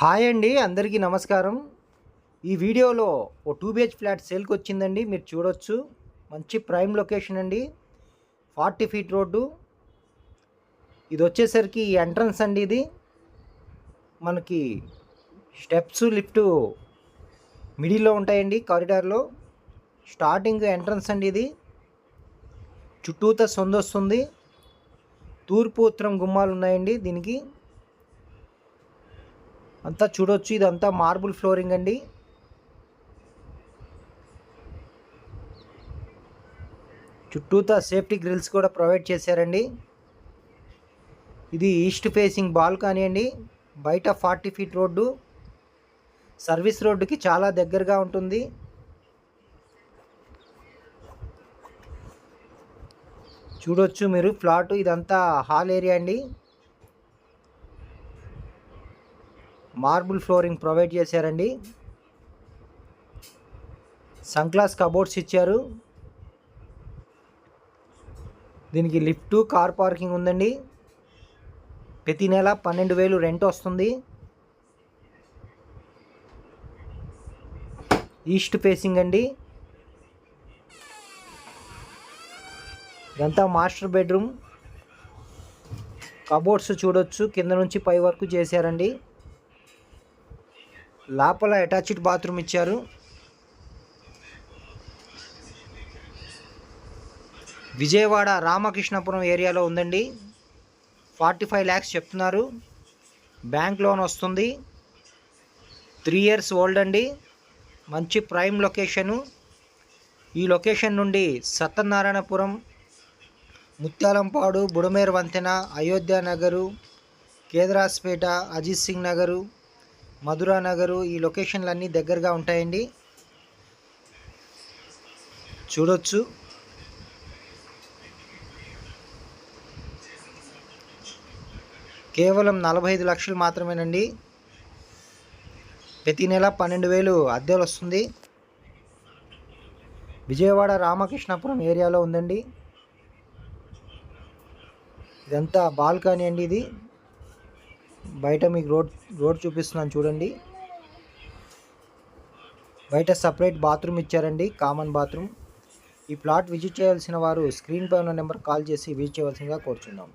Hi అండి అందరికీ నమస్కారం. ఈ వీడియోలో ఓ టూ బిహెచ్ ఫ్లాట్ సేల్కి వచ్చిందండి మీరు చూడొచ్చు. మంచి ప్రైమ్ లొకేషన్ అండి. Forty feet road. ఇది వచ్చేసరికి ఎంట్రన్స్ అండి ఇది. మనకి స్టెప్స్ లిఫ్ట్ మిడిల్లో ఉంటాయండి కారిడార్లో. స్టార్టింగ్ ఎంట్రన్స్ అండి ఇది. చుట్టూత సొందొస్తుంది. తూర్పు ఉత్తరం గుమ్మాలు ఉన్నాయండి దీనికి. అంతా చూడొచ్చు ఇదంతా మార్బుల్ ఫ్లోరింగ్ అండి. చుట్టూతా సేఫ్టీ గ్రిల్స్ కూడా ప్రొవైడ్ చేశారండి. ఇది ఈస్ట్ ఫేసింగ్ బాల్కనీ అండి. బయట ఫార్టీ ఫీట్ రోడ్డు. సర్వీస్ రోడ్డుకి చాలా దగ్గరగా ఉంటుంది. చూడొచ్చు మీరు ఫ్లాట్ ఇదంతా హాల్ ఏరియా అండి. మార్బుల్ ఫ్లోరింగ్ ప్రొవైడ్ చేశారండి. సన్క్లాస్ కబోర్డ్స్ ఇచ్చారు. దీనికి లిఫ్ట్ కార్ పార్కింగ్ ఉందండి. ప్రతి నెల పన్నెండు వేలు రెంట్ వస్తుంది. ఈస్ట్ ఫేసింగ్ అండి. ఇదంతా మాస్టర్ బెడ్రూమ్. కబోర్డ్స్ చూడొచ్చు. కింద నుంచి పై వరకు చేశారండి. లోపల అటాచ్డ్ బాత్రూమ్ ఇచ్చారు. విజయవాడ రామకృష్ణపురం ఏరియాలో ఉందండి. ఫార్టీ ఫైవ్ ల్యాక్స్ చెప్తున్నారు. బ్యాంక్ లోన్ వస్తుంది. త్రీ ఇయర్స్ ఓల్డ్ అండి. మంచి ప్రైమ్ లొకేషను. ఈ లొకేషన్ నుండి సత్యనారాయణపురం ముత్యాలంపాడు బుడమేరు వంతెన అయోధ్య నగరు కేదరాస్పేట అజిత్ సింగ్ నగరు మధురా నగరు ఈ లొకేషన్లు అన్నీ దగ్గరగా ఉంటాయండి. చూడొచ్చు. కేవలం నలభై ఐదు లక్షలు మాత్రమేనండి. ప్రతి నెల పన్నెండు వేలు అద్దెలు వస్తుంది. విజయవాడ రామకృష్ణపురం ఏరియాలో ఉందండి. ఇదంతా బాల్కనీ అండి ఇది. బయట మీకు రోడ్ రోడ్ చూపిస్తున్నాను చూడండి. బయట సపరేట్ బాత్రూమ్ ఇచ్చారండి కామన్ బాత్రూమ్. ఈ ప్లాట్ విజిట్ చేయాల్సిన వారు స్క్రీన్పై ఉన్న నెంబర్ కాల్ చేసి విజిట్ చేయవలసిందిగా కోరుచున్నాం.